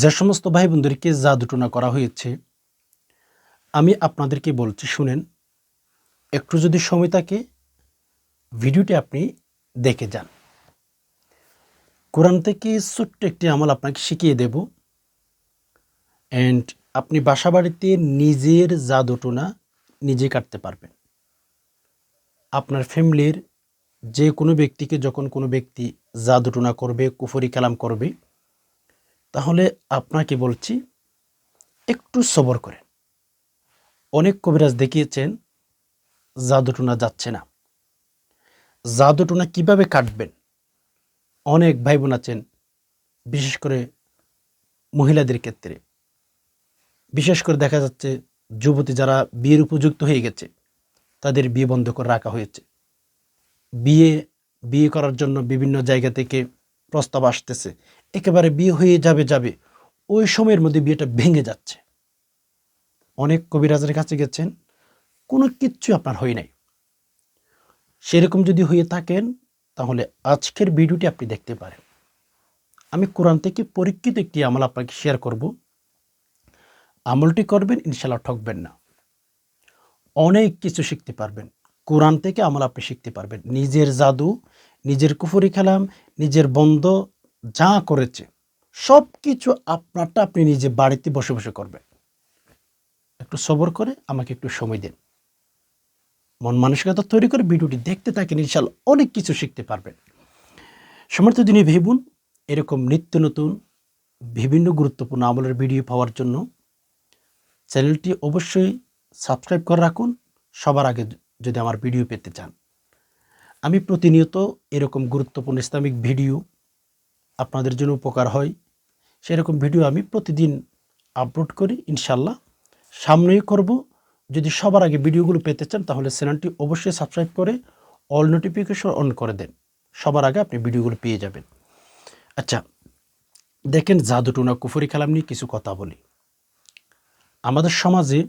যে সমস্ত ভাই বোনদেরকে জাদুটনা করা হয়েছে, আমি আপনাদেরকে বলছি, শুনেন, একটু যদি সময় থাকে, ভিডিওটি আপনি দেখে যান। কোরআন থেকে ছোট্ট একটি আমল আপনাকে শিখিয়ে দেব। অ্যান্ড আপনি বাসা বাড়িতে নিজের জাদুটনা নিজে কাটতে পারবেন। আপনার ফ্যামিলির যে কোনো ব্যক্তিকে যখন কোনো ব্যক্তি জাদুটনা করবে, কুফরি কালাম করবে তাহলে আপনাকে বলছি, একটু সবর করেন। অনেক কবিরাজ দেখিয়েছেন, জাদুটুনা যাচ্ছে না। জাদুটুনা কীভাবে কাটবেন? অনেক ভাই বোন আছেন, বিশেষ করে মহিলাদের ক্ষেত্রে। বিশেষ করে দেখা যাচ্ছে, যুবতী যারা বিয়ের উপযুক্ত হয়ে গেছে, তাদের বিয়ে বন্ধ করে রাখা হয়েছে। বিয়ে বিয়ে করার জন্য বিভিন্ন জায়গা থেকে প্রস্তাব আসতেছে। একেবারে বিয়ে হয়ে যাবে যাবে। ওই সময়ের মধ্যে বিয়েটা ভেঙে যাচ্ছে। অনেক কবিরাজের কাছে গেছেন, কোনো কিচ্ছু আপনার হয় নাই। সেরকম যদি হয়ে থাকেন, তাহলে আজকের ভিডিওটি আপনি দেখতে পারেন। আমি কোরআন থেকে পরীক্ষিত একটি আমল আপনাকে শেয়ার করব। আমলটি করবেন ইনশাল্লাহ ঠকবেন না। অনেক কিছু শিখতে পারবেন। কোরআন থেকে আমল আপনি শিখতে পারবেন। নিজের জাদু, নিজের কুফুরি খেলাম নিজের বন্ধ যা করেছে সব কিছু আপনারটা আপনি নিজে বাড়িতে বসে বসে করবেন। একটু সবর করে আমাকে একটু সময় দিন। মন মানসিকতা তৈরি করে ভিডিওটি দেখতে থাকেন ইনশাল্লাহ অনেক কিছু শিখতে পারবেন। সমর্থ দিনে ভেবুন এরকম নিত্য নতুন, বিভিন্ন গুরুত্বপূর্ণ আমলের ভিডিও পাওয়ার জন্য চ্যানেলটি অবশ্যই সাবস্ক্রাইব করে রাখুন। সবার আগে যদি আমার ভিডিও পেতে চান। আমি প্রতিনিয়ত এরকম গুরুত্বপূর্ণ ইসলামিক ভিডিও আপনাদের জন্য উপকার হয়। সেরকম ভিডিও আমি প্রতিদিন আপলোড করি ইনশাল্লাহ সামনেই করব। যদি সবার আগে ভিডিওগুলো পেতে চান, তাহলে চ্যানেলটি অবশ্যই সাবস্ক্রাইব করে অল নোটিফিকেশন অন করে দেন। সবার আগে আপনি ভিডিওগুলো পেয়ে যাবেন। আচ্ছা দেখেন জাদুটুনা কুফরি কালাম নিয়ে কিছু কথা বলি। আমাদের সমাজে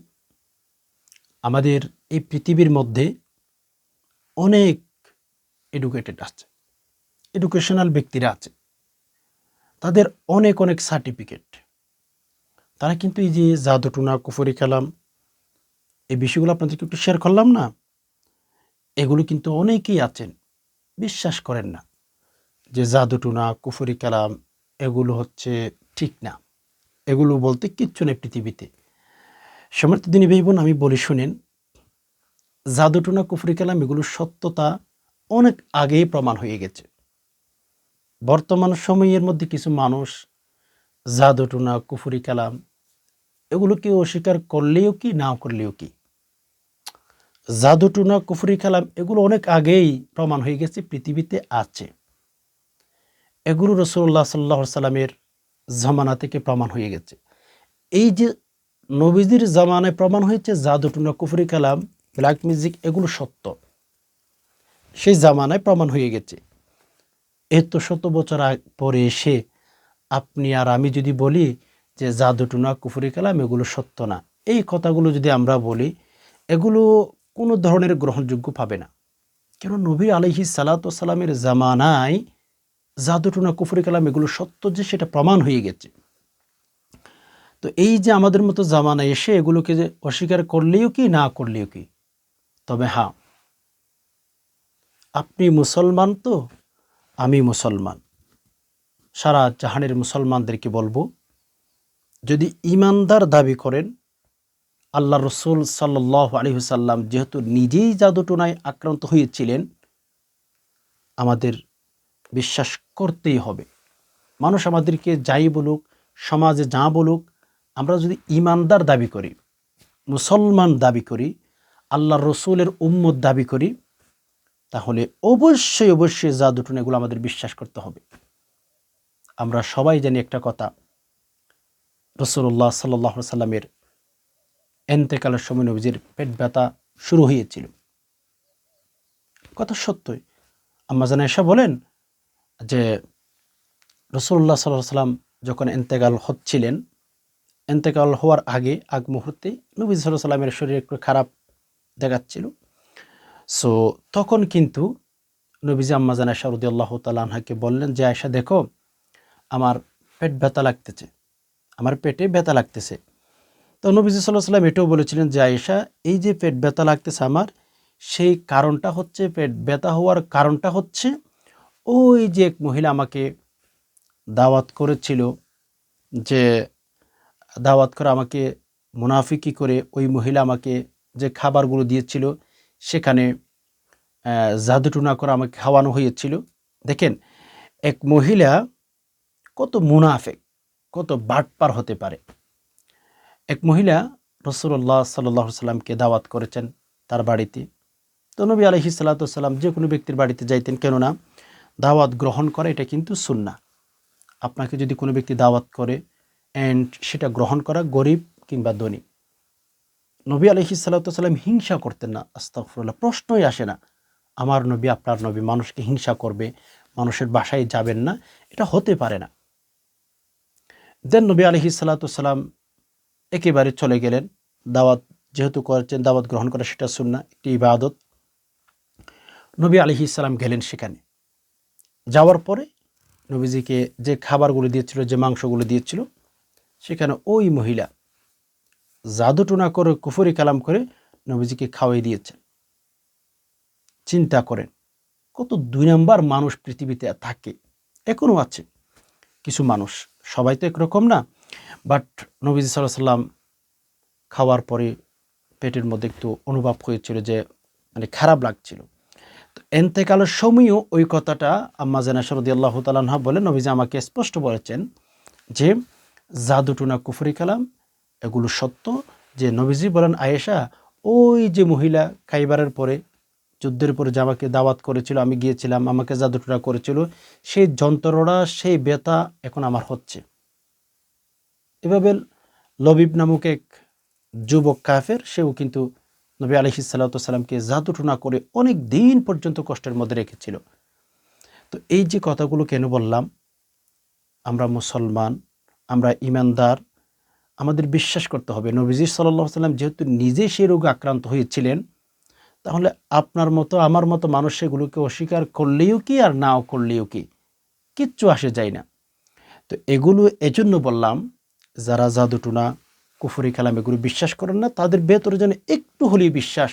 আমাদের এই পৃথিবীর মধ্যে অনেক এডুকেটেড আছে এডুকেশনাল ব্যক্তিরা আছে। তাদের অনেক অনেক সার্টিফিকেট তারা কিন্তু এই যে জাদুটুনা কুফরি কালাম, এই বিষয়গুলো আপনাদেরকে একটু শেয়ার করলাম না? এগুলো কিন্তু অনেকেই আছেন, বিশ্বাস করেন না যে জাদুটুনা কুফরি কালাম, এগুলো হচ্ছে ঠিক না। এগুলো বলতে কিচ্ছু নেই পৃথিবীতে। সমর্থ দিনী ভাই বোন আমি বলি শুনেন, জাদুটুনা কুফরি কালাম এগুলোর সত্যতা অনেক আগেই প্রমাণ হয়ে গেছে। বর্তমান সময়ের মধ্যে কিছু মানুষ জাদুটুনা কুফুরি কালাম এগুলোকে অস্বীকার করলেও কি না করলেও কি? জাদুটুনা কুফুরি কালাম এগুলো অনেক আগেই প্রমাণ হয়ে গেছে, পৃথিবীতে আছে। এগুলো রসুল্লাহ সাল্লাহ সাল্লামের জামানা থেকে প্রমাণ হয়ে গেছে। এই যে নবীজির জামানায় প্রমাণ হয়েছে জাদুটুনা কুফুরি কালাম ব্ল্যাক মিউজিক এগুলো সত্য। সেই জামানায় প্রমাণ হয়ে গেছে। এত শত বছর পরে এসে আপনি আর আমি যদি বলি যে জাদুটুনা কুফুরি কালাম এগুলো সত্য না, এই কথাগুলো যদি আমরা বলি, এগুলো কোনো ধরনের গ্রহণযোগ্য পাবে না। কেন নবী আলহি সালাতামের জামানায় জাদুটুনা কুফুরি কালাম এগুলো সত্য যে সেটা প্রমাণ হয়ে গেছে। তো এই যে আমাদের মতো জামানায় এসে এগুলোকে যে অস্বীকার করলেও কি, না করলেও কি? তবে হ্যাঁ আপনি মুসলমান তো, আমি মুসলমান। সারা জাহানের মুসলমানদেরকে বলব, যদি ইমানদার দাবি করেন, আল্লাহ রসুল সাল্লাহ আলহিসাল্লাম যেহেতু নিজেই জাদুটোনায় আক্রান্ত হয়েছিলেন, আমাদের বিশ্বাস করতেই হবে। মানুষ আমাদেরকে যাই বলুক, সমাজে যা বলুক আমরা যদি ইমানদার দাবি করি, মুসলমান দাবি করি আল্লাহ রসুলের উম্মত দাবি করি, তাহলে অবশ্যই অবশ্যই জাদুটুন এগুলো আমাদের বিশ্বাস করতে হবে। আমরা সবাই জানি একটা কথা রসুল্লাহ সাল্লাহ সাল্লামের এন্তেকালের সময় নবীজির পেট ব্যথা শুরু হয়েছিল। কথা সত্যই। আম্মা জানা এসা বলেন যে রসুল্লাহ সাল্লাহ সাল্লাম যখন এন্তেকাল হচ্ছিলেন এন্তেকাল হওয়ার আগে, আগ মুহূর্তে নবী সাল্লাহ সাল্লামের শরীর একটু খারাপ দেখাচ্ছিল। সো, তখন কিন্তু নবীজি আম্মাজান আয়সা রদি আল্লাহ তালাহাকে বললেন যে আয়সা দেখো, আমার পেট ব্যথা লাগতেছে। আমার পেটে ব্যথা লাগতেছে। তো নবীজি সাল্লাহ সাল্লাম এটাও বলেছিলেন যে, আয়েশা, এই যে পেট ব্যথা লাগতেছে আমার, সেই কারণটা হচ্ছে, পেট ব্যথা হওয়ার কারণটা হচ্ছে, ওই যে এক মহিলা আমাকে দাওয়াত করেছিল যে দাওয়াত করে আমাকে, মুনাফিকি করে ওই মহিলা আমাকে যে খাবারগুলো দিয়েছিল, সেখানে জাদুটুনা করে আমাকে খাওয়ানো হয়েছিল। দেখেন, এক মহিলা কত মুনাফেক, কত বাটপার হতে পারে। এক মহিলা রসুল্লাহ সাল্লাহ সাল্লামকে দাওয়াত করেছেন তার বাড়িতে। তো নবী আলহি সাল্লাতাম যে কোনো ব্যক্তির বাড়িতে যাইতেন, কেননা দাওয়াত গ্রহণ করা এটা কিন্তু সুন্না আপনাকে যদি কোনো ব্যক্তি দাওয়াত করে অ্যান্ড সেটা গ্রহণ করা গরিব কিংবা ধনী। নবী আলহি সাল্লাম হিংসা করতেন না আস্তাফরুল্লাহ প্রশ্নই আসে না, আমার নবী, আপনার নবী মানুষকে হিংসা করবে, মানুষের বাসায় যাবেন না, এটা হতে পারে না। দেন নবী আলহি সাল্লাতাম একেবারে চলে গেলেন, দাওয়াত যেহেতু করেছেন, দাওয়াত গ্রহণ করা সেটা সুন্না একটি ইবাদত। নবী আলহি ইসলাম গেলেন সেখানে। যাওয়ার পরে নবীজিকে যে খাবারগুলো দিয়েছিল, যে মাংসগুলো দিয়েছিল সেখানে ওই মহিলা জাদুটুনা করে কুফরি কালাম করে নবীজিকে খাওয়াই দিয়েছেন। চিন্তা করেন, কত দুই নম্বর মানুষ পৃথিবীতে থাকে এখনও আছে কিছু মানুষ। সবাই তো একরকম না বাট নবীজি সাল্লাহ সাল্লাম খাওয়ার পরে পেটের মধ্যে একটু অনুভব হয়েছিল যে মানে খারাপ লাগছিল। তো এন্তেকালের সময়ও ওই কথাটা আম্মা জানা সরদি আল্লাহ তালাহা বলে নবীজি আমাকে স্পষ্ট বলেছেন যে জাদুটুনা কুফরি কালাম, এগুলো সত্য যে নবীজি বলেন, আয়েশা, ওই যে মহিলা খাইবারের পরে, যুদ্ধের পরে যে আমাকে দাওয়াত করেছিল, আমি গিয়েছিলাম, আমাকে জাদুটুনা করেছিল, সেই যন্ত্রণা, সেই ব্যথা এখন আমার হচ্ছে। এভাবে লবিব নামক এক যুবক কাফের, সেও কিন্তু নবী আলহি সাল্লাতামকে জাদুটুনা করে অনেক দিন পর্যন্ত কষ্টের মধ্যে রেখেছিল। তো এই যে কথাগুলো কেন বললাম, আমরা মুসলমান আমরা ইমানদার, আমাদের বিশ্বাস করতে হবে। নবীজি সাল্লাহ সাল্লাম যেহেতু নিজে সেই রোগে আক্রান্ত হয়েছিলেন, তাহলে আপনার মতো, আমার মতো মানুষ সেগুলোকে অস্বীকার করলেও কি আর নাও করলেও কি? কিচ্ছু আসে যায় না। তো এগুলো এজন্য বললাম, যারা জাদুটুনা, কুফুরি কালাম এগুলো বিশ্বাস করেন না, তাদের ভেতরে যেন একটু হলেই বিশ্বাস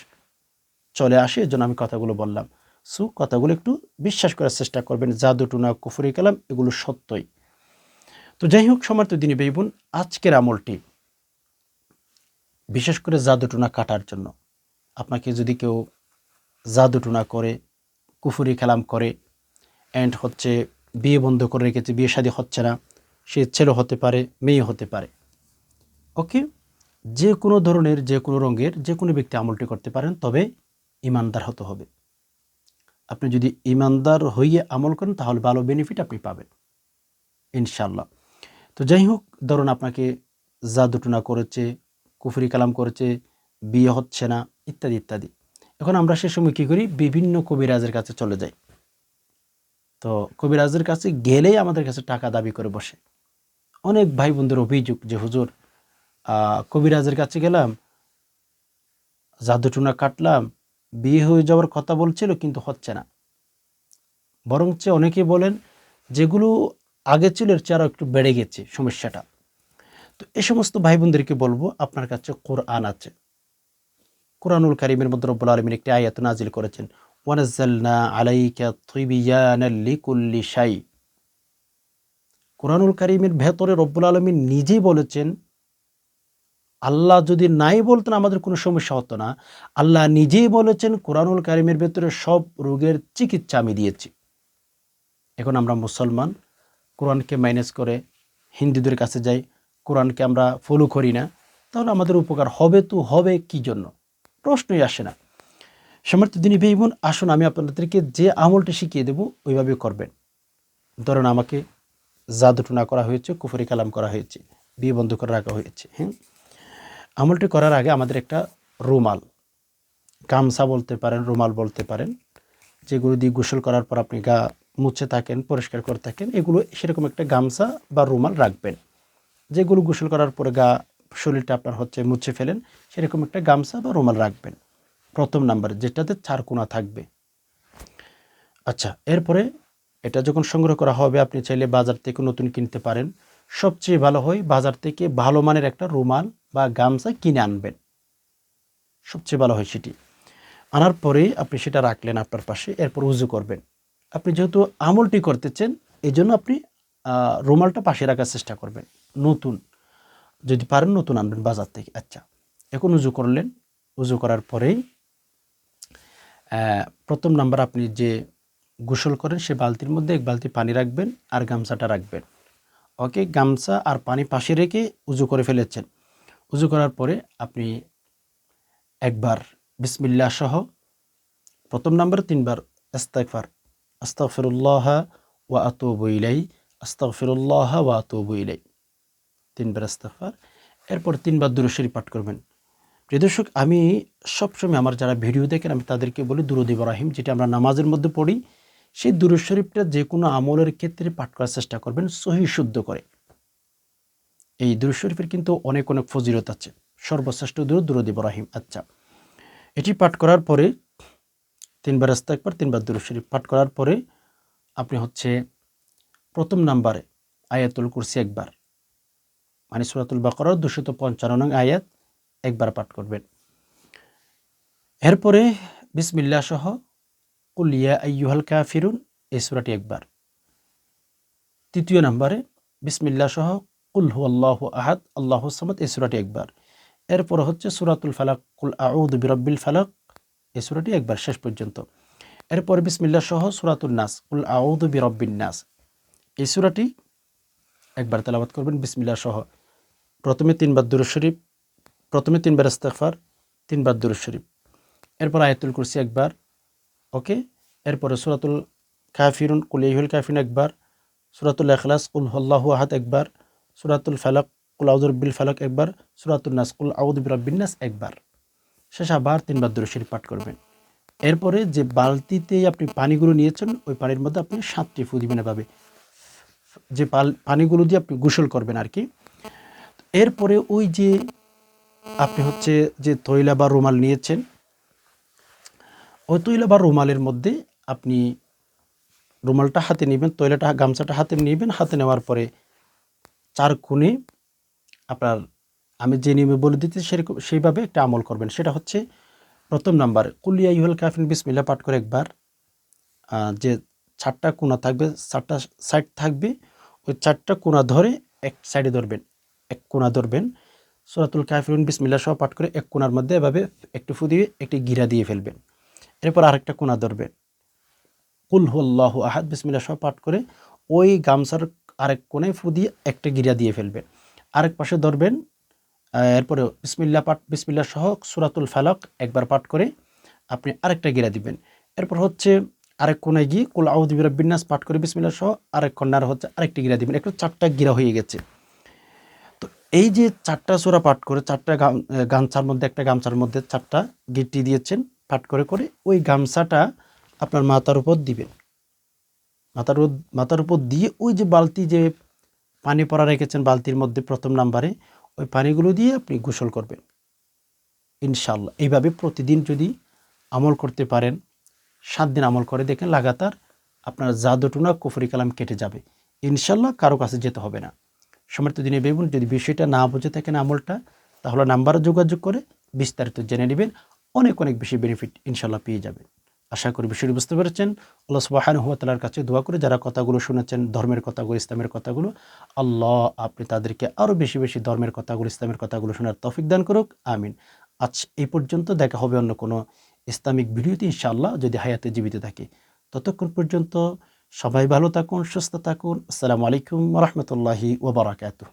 চলে আসে, এজন্য আমি কথাগুলো বললাম। সো কথাগুলো একটু বিশ্বাস করার চেষ্টা করবেন। জাদুটুনা, কুফুরি কালাম এগুলো সত্যই। তো যাই হোক সমর্থ দিনী বেইবুন, আজকের আমলটি, বিশেষ করে জাদুটুনা কাটার জন্য। আপনাকে যদি কেউ জাদুটুনা করে, কুফুরি কালাম করে অ্যান্ড হচ্ছে বিয়ে বন্ধ করে রেখেছে, বিয়ে শাদী হচ্ছে না, সে ছেলে হতে পারে, মেয়ে হতে পারে। ওকে যে কোনো ধরনের, যে কোনো রঙের, যে কোনো ব্যক্তি আমলটি করতে পারেন, তবে ইমানদার হতে হবে। আপনি যদি ইমানদার হইয়ে আমল করেন, তাহলে ভালো বেনিফিট আপনি পাবেন। ইনশাল্লাহ তো যাই হোক ধরুন আপনাকে জাদুটুনা করেছে, কুফরি কালাম করেছে, বিয়ে হচ্ছে না, ইত্যাদি ইত্যাদি। এখন আমরা সে সময় কী করি? বিভিন্ন কবিরাজের কাছে চলে যাই। তো কবিরাজের কাছে গেলেই আমাদের কাছে টাকা দাবি করে বসে। অনেক ভাই বোনদের অভিযোগ যে, হুজুর কবিরাজের কাছে গেলাম, জাদুটুনা কাটলাম, বিয়ে হয়ে যাওয়ার কথা বলছিল, কিন্তু হচ্ছে না। বরঞ্চ অনেকে বলেন, যেগুলো আগে ছিল এর চেয়ে একটু বেড়ে গেছে সমস্যাটা। তো এ সমস্ত ভাই বোনদেরকে বলব, আপনার কাছে কোরআন আছে। কোরআনুল কারিমের মধ্যে রব্বুল আলমিন একটি আয়াত নাজিল করেছেন আলাইকা কোরআনুল কারিমের ভেতরে রব্বুল আলমিন নিজেই বলেছেন, আল্লাহ যদি নাই বলতেন আমাদের কোনো সমস্যা হতো না। আল্লাহ নিজেই বলেছেন, কোরআনুল কারিমের ভেতরে সব রোগের চিকিৎসা আমি দিয়েছি। এখন আমরা মুসলমান কোরআনকে মাইনাস করে হিন্দুদের কাছে যাই, কোরআনকে আমরা ফলো করি না, তাহলে আমাদের উপকার হবে তো হবে কি জন্য? প্রশ্নই আসে না। সমর্থ দিনী ভাই বোন, আসুন আমি আপনাদেরকে যে আমলটি শিখিয়ে দেব, ওইভাবে করবেন। ধরুন আমাকে জাদুটুনা করা হয়েছে, কুফরি কালাম করা হয়েছে, বিয়ে বন্ধ করে রাখা হয়েছে হ্যাঁ? আমলটি করার আগে আমাদের একটা রুমাল, গামছা বলতে পারেন, রুমাল বলতে পারেন, যেগুলো দিয়ে গোসল করার পর আপনি গা মুছে থাকেন, পরিষ্কার করে থাকেন, এগুলো সেরকম একটা গামছা বা রুমাল রাখবেন। যেগুলো গোসল করার পরে গা, শরীরটা আপনার হচ্ছে মুছে ফেলেন, সেরকম একটা গামছা বা রুমাল রাখবেন। প্রথম নাম্বার, যেটাতে চার কোনা থাকবে। আচ্ছা এরপরে এটা যখন সংগ্রহ করা হবে, আপনি চাইলে বাজার থেকে নতুন কিনতে পারেন। সবচেয়ে ভালো হয় বাজার থেকে ভালো মানের একটা রুমাল বা গামছা কিনে আনবেন। সবচেয়ে ভালো হয় সেটি। আনার পরে আপনি সেটা রাখলেন আপনার পাশে, এরপর উজু করবেন। আপনি যেহেতু আমলটি করতেছেন এই জন্য আপনি রুমালটা পাশে রাখার চেষ্টা করবেন। নতুন, যদি পারেন নতুন আনবেন বাজার থেকে। আচ্ছা এখন উজু করলেন। উজু করার পরেই প্রথম নাম্বার আপনি যে গোসল করেন, সে বালতির মধ্যে এক বালতি পানি রাখবেন আর গামছাটা রাখবেন। ওকে, গামছা আর পানি পাশে রেখে উজু করে ফেলেছেন। উজু করার পরে আপনি একবার বিসমিল্লাহ সহ প্রথম নাম্বার, তিনবার আস্তাগফার আস্তাগফিরুল্লাহ ওয়া আতুবু ইলাই আস্তাগফিরুল্লাহ ওয়া আতুবু ইলাই তিনবার আস্তাগফার। এরপর তিনবার দুরুশরী পাঠ করবেন। প্রিয় দর্শক, আমি সবসময় আমার যারা ভিডিও দেখেন, আমি তাদেরকে বলি, দুরুদ ইব্রাহিম, যেটা আমরা নামাজের মধ্যে পড়ি, সেই দুরুদ শরীফটা যে কোনো আমলের ক্ষেত্রে পাঠ করার চেষ্টা করবেন, সহি শুদ্ধ করে। এই দুরুদ শরীফের কিন্তু অনেক অনেক ফজিলত আছে। সর্বশ্রেষ্ঠ দুরুদ দুরুদ ইব্রাহিম। আচ্ছা এটি পাঠ করার পরে তিনবার রাস্তা, একবার তিনবার দুরুদ শরীফ পাঠ করার পরে আপনি হচ্ছে প্রথম নাম্বারে আয়াতুল কুরসি একবার মানে সুরাতুল বাকরার দুশত পঞ্চান্ন নং আয়াত একবার পাঠ করবেন। এরপরে বিসমিল্লা সহ কুলিয়া আইয়ুহাল কাফিরুন, এই সুরাটি একবার। তৃতীয় নম্বরে বিসমিল্লা সহ কুল হু আল্লাহ আহাদ, আল্লাহ সামাদ, এই সুরাটি একবার। এরপরে হচ্ছে সুরাতুল ফালাক, কুল আউদ বিরব্বিল ফালাক এই সুরাটি একবার শেষ পর্যন্ত। এরপর বিসমিল্লা সহ সুরাতুল নাস উল আউদ বিরব্বিন নাস। এই সুরাটি একবার তেলাবাত করবেন বিসমিল্লা সহ। প্রথমে তিনবার দুরুদ শরীফ, প্রথমে তিনবার ইস্তেগফার, তিনবার দুরুদ শরীফ। এরপর আয়াতুল কুরসি একবার, ওকে? এরপরে সুরাতুল কাফিরুন, কুল ইহুল কাফিন একবার, সুরাতুল এখলাস কুল হল্লাহু আহাদ একবার, সুরাতুল ফালাক, কুল আউদুর বিল ফালাক একবার সুরাতুল নাস, কুল আউদ বিরাব্বিন নাস একবার। শেষ আবার তিনবার দুরুদ শরীফ পাঠ করবেন। এরপরে যে বালতিতে আপনি পানিগুলো নিয়েছেন, ওই পানির মধ্যে আপনি সাতটি ফু দিবেন এভাবে যে পাল- পানিগুলো দিয়ে আপনি গোসল করবেন আর কি। এরপরে ওই যে আপনি হচ্ছে যে তৈলা বা রুমাল নিয়েছেন, ওই তৈলা বা রুমালের মধ্যে আপনি রুমালটা হাতে নেবেন, তৈলাটা, গামছাটা হাতে নেবেন। হাতে নেওয়ার পরে চার কোণে আপনার আমি যে নিয়মে বলে দিতে সেরকম সেইভাবে একটা আমল করবেন। সেটা হচ্ছে, প্রথম নাম্বার কুলিয়া ইহুল কাফিন বিসমিল্লা পাঠ করে একবার। যে চারটা কোনা থাকবে, চারটা সাইড থাকবে, ওই চারটা কোনা ধরে এক সাইডে ধরবেন, এক কোনা ধরবেন। সুরাতুল কাফিরুন বিসমিল্লা সহ পাঠ করে এক কোনার মধ্যে এভাবে একটু ফু দিয়ে, একটি গিরা দিয়ে ফেলবেন। এরপর আরেকটা কোনা ধরবেন। কুল হুল্লাহ আহাদ বিসমিল্লা সহ পাঠ করে ওই গামছার আরেক কোনায় ফু দিয়ে একটা গিরা দিয়ে ফেলবেন। আরেক পাশে ধরবেন এরপরে বিসমিল্লা পাঠ, বিসমিল্লা সহ সুরাতুল ফালাক একবার পাঠ করে আপনি আরেকটা গিরা দিবেন। এরপর হচ্ছে আরেক কোনায় গিয়ে কুল আউদ্দিবির বিন্যাস পাঠ করে বিসমিল্লা সহ আরেক কন্যার হচ্ছে আরেকটি গিরা দিবেন। একটু চারটা গিরা হয়ে গেছে। তো এই যে চারটা সুরা পাঠ করে, চারটা গাম- গামছার মধ্যে, একটা গামছার মধ্যে চারটা গিট্টি দিয়েছেন পাঠ করে করে ওই গামছাটা আপনার মাথার উপর দিবেন। মাথার মাথার উপর দিয়ে ওই যে বালতি যে পানি পড়া রেখেছেন বালতির মধ্যে প্রথম নাম্বারে ওই পানিগুলো দিয়ে আপনি গোসল করবেন। ইনশাল্লাহ এইভাবে প্রতিদিন যদি আমল করতে পারেন, সাত দিন আমল করে দেখেন লাগাতার আপনার জাদুটুনা কুফরি কালাম কেটে যাবে। ইনশাল্লাহ কারও কাছে যেতে হবে না। সমর্থ দিনে বেবুন যদি বিষয়টা না বুঝে থাকেন আমলটা, তাহলে নাম্বারে যোগাযোগ করে বিস্তারিত জেনে নেবেন। অনেক অনেক বেশি বেনিফিট ইনশাল্লাহ পেয়ে যাবেন। আশা করি বিষয়টি বুঝতে পেরেছেন। আল্লাহ সুবাহান হুয়াতালার কাছে দোয়া করে যারা কথাগুলো শুনেছেন, ধর্মের কথাগুলো, ইসলামের কথাগুলো, আল্লাহ আপনি তাদেরকে আরও বেশি বেশি ধর্মের কথাগুলো, ইসলামের কথাগুলো শোনার তৌফিক দান করুক। আমিন। আজ এই পর্যন্ত দেখা হবে অন্য কোনো ইসলামিক ভিডিওতে ইনশাআল্লাহ, যদি হায়াতে জীবিত থাকে। ততক্ষণ পর্যন্ত সবাই ভালো থাকুন, সুস্থ থাকুন। আসসালামু আলাইকুম রহমতুল্লাহি ওবরাকাতুহ